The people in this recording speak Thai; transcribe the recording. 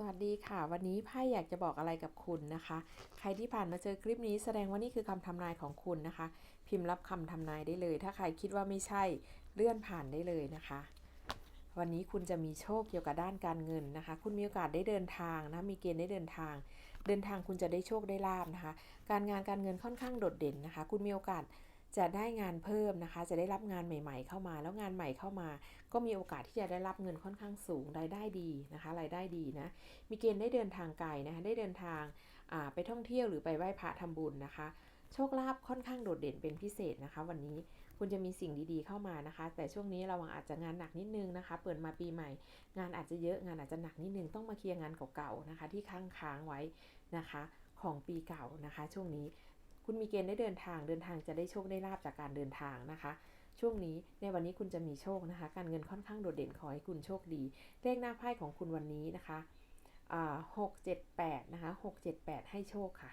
สวัสดีค่ะ วันนี้ไพ่อยากจะบอกอะไรกับคุณนะคะ ใครที่ผ่านมาเจอคลิปนี้แสดงว่านี่คือคำทำนายของคุณนะคะ พิมพ์รับคำทำนายได้เลย ถ้าใครคิดว่าไม่ใช่เลื่อนผ่านได้เลยนะคะ วันนี้คุณจะมีโชคเกี่ยวกับด้านการเงินนะคะ คุณมีโอกาสได้เดินทางนะมีเกณฑ์ได้เดินทาง เดินทางคุณจะได้โชคได้ลาบนะคะ การงานการเงินค่อนข้างโดดเด่นนะคะ คุณมีโอกาส จะได้งานเพิ่มนะคะ จะได้รับงานใหม่ ๆ เข้ามา แล้วงานใหม่เข้ามา ก็มีโอกาสที่จะได้รับเงินค่อนข้างสูงรายได้ดีนะคะรายได้ดีนะมีเกณฑ์ได้เดินทางไกลนะคะได้เดินทางไปท่องเที่ยวหรือไปไหว้พระทำบุญนะคะ โชคลาภค่อนข้างโดดเด่นเป็นพิเศษนะคะ วันนี้คุณจะมีสิ่งดีๆเข้ามานะคะ แต่ช่วงนี้ระวังอาจจะงานหนักนิดนึงนะคะ เปิดมาปีใหม่ งานอาจจะเยอะงานอาจจะหนักนิดนึงต้องมาเคลียร์งานเก่าๆนะคะ ที่ค้างค้างไว้นะคะ ของปีเก่านะคะ ช่วงนี้ คุณมีเกณฑ์ได้เดินทาง เดินทางจะได้โชคได้ลาบจากการเดินทางนะคะ ช่วงนี้ในวันนี้คุณจะมีโชคนะคะ การเงินค่อนข้างโดดเด่นขอให้คุณโชคดี เลขหน้าไพ่ของคุณวันนี้นะคะหกเจ็ดแปดนะคะหกเจ็ดแปดให้โชคค่ะ